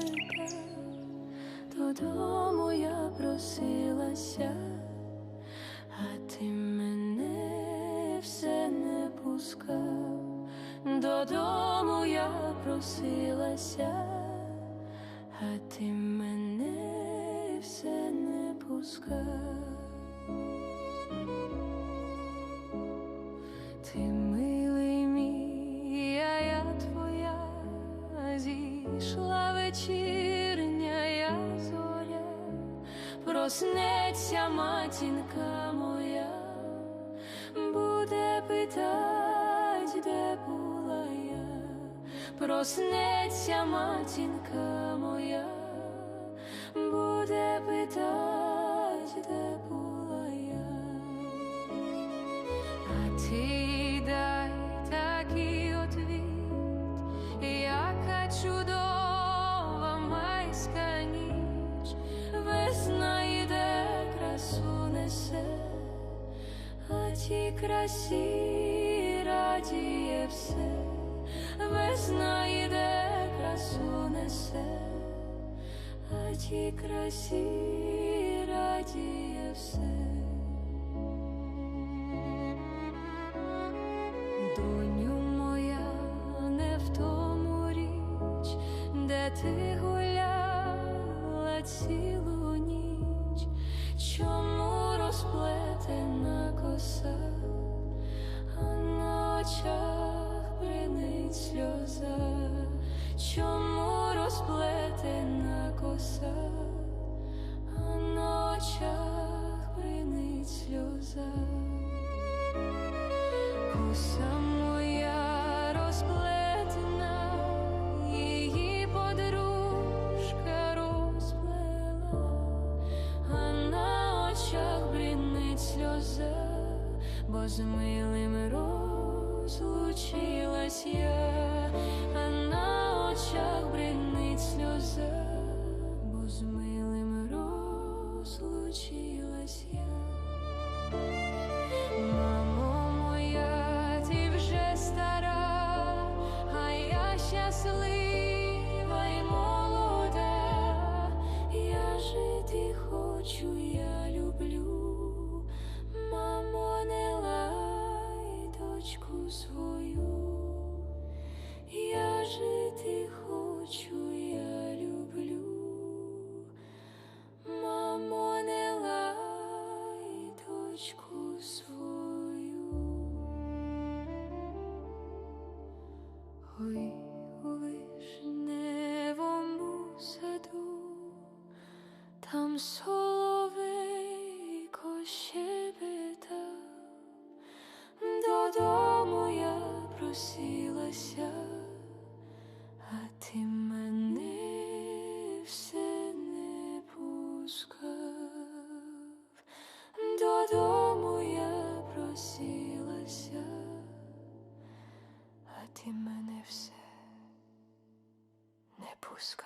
тебе, додому я просилася, а ти мене все не пускав, додому я просилася, а ти мене все не пускав. Проснеться матінка моя, буде питать, де була я, проснеться матінка моя, а ті красі радіє все, весна йде, красу несе, а ті красі радіє все. Доню моя, не в тому річ, де ти гуляла цілу ніч, чому розплетена коса, а на очах бринить сльоза, чому розплетена коса, а на очах бринить сльоза. Коса бо з милим розлучилась я, дочку свою. Ой, у вишневому саду, там соловейко щебетав, puska